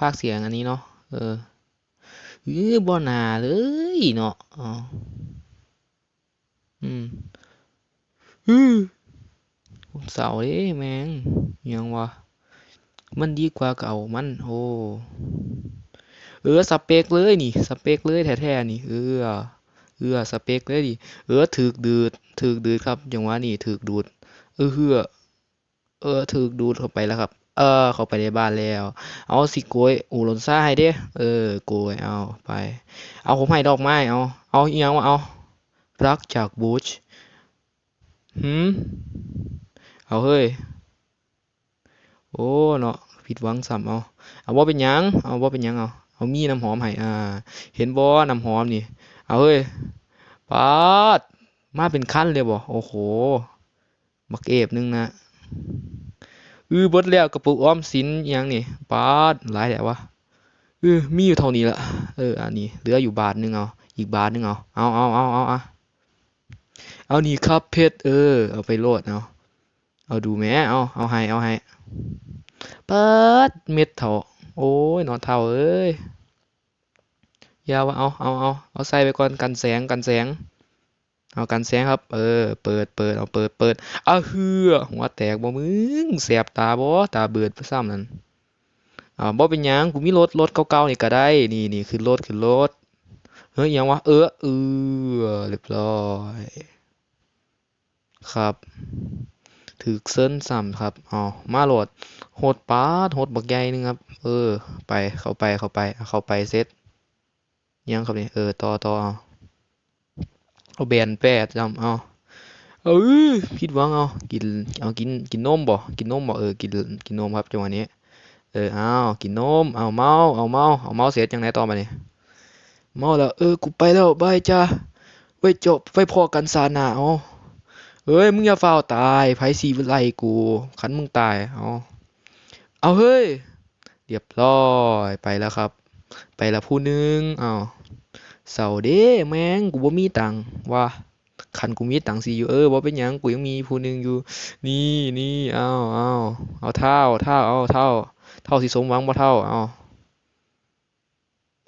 พากย์เสียงอันนี้เนาะ เออเออบ่น่าเลยเนาะอ๋ออืมอือผมเศร้าเด้แม่งยังวะ มันดีกว่าเก่ามัน โอ้ เออสเปกเลยนี่ สเปกเลยแท้ๆนี่ เออ เออสเปกเลยดิ เออถูกดูดถูกดูดครับจังวะนี้ถูกดูด เออเฮือเออถูกดูดเข้าไปแล้วครับ เออเขาไปในบ้านแล้ว เอาสิโกยอูหลนซ่าให้เด้เออโกยเอาไป เอาผมให้ดอกไม้เอาเอาอีหยังวะเอารักจากบูชหืมเอาเฮ้ยโอ้เนาะผิดหวังซ้ำเอาเอาบ่เป็นยังเอาบ่เป็นยังเอาเอามีน้ำหอมให้อ่า เห็นบ่น้ำหอมนี่ เอาเฮ้ยปาดมาเป็นคันเลยบ่โอ้โหบักเอฟนึงนะ อือเบิดแล้วกระปุกออมสินยังนี่ปาดหลายแล้วะเออมีอยู่เท่านี้ละเอออันนี้เหลืออยู่บาทหนึงเอาอีกบาทหนึงเอาเอาเอาเอาเอาเอาเอานี่ครับเพชรเออ เอาไปโลดเอาเอาดูแหมเอาเอาให้เอาให้เปิดเม็ดเถาโอ้ยนอนเท่าเอ้ยยาวะเอาเอาเอาเอาใส่ไปก่อนกันแสงกันแสง เอากันแสงครับ เออ เปิดเปิดเอาเปิดเปิดอ้าเฮือหัวแตกบ่มึงแสบตาบ่ตาเบิดซ้ำนั่นอ่าบ่เป็นหยังกูมีรถรถเก่าๆนี่ก็ได้ นี่นี่ขึ้นรถขึ้นรถเฮ้ยยังวะเออเออเรียบร้อยครับถึกเซิ้นซ้ำครับเอมาโหลดโหดปาโหดบักใหญ่นึงครับ เออ ไปเข้าไปเข้าไปเข้าไปเซตยังครับนี่เออต่อต่อ เอาแบนแปดจำเอาเออผิดหวังเอากินเอากินกินนมบ่กินนมบ่เออกินกินนมครับจังหวะนี้เออเอากินนมเอาเมาเอาเมาเอาเมาเสียจังไหนต่อมานี่ยเมาแล้วเออกูไปแล้วบายจ้าไว้จบไว้พอกันซาหนาเอาเอ้ยมึงอย่าฟ้าตายไผสิไล่กูคันมึงตายเอาเอาเฮ้ยเรียบร้อยไปแล้วครับ ไปแล้วผู้หนึงเอา เศร้าเด้แม่งกูบ่มีตังว่าคันกูมีตังค์สิอยู่เออบ่เป็นหยังกูยังมีผู้หนึงอยู่ นี่นี่เอาเอาเอาเท่าเท่าเอาเท่าเท่าสิสมหวังบ่เท่าเอา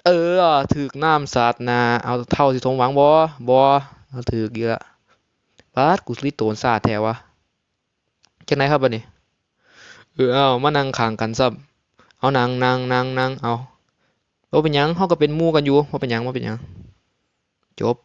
เออถึกน้ำสาดนาเอาเท่าสิสมหวังบ่บ่เอาถึกอีกละปาดกูสิโตนสาดแท้วะจังไดครับบัดนี้เออเอามานั่งข้างกันซับเอานั่งนั่งนั่งนั่งเอา บ่เป็นยังเขาก็เป็นมู่กันอยู่บ่เป็นยังบ่เป็นยังจบ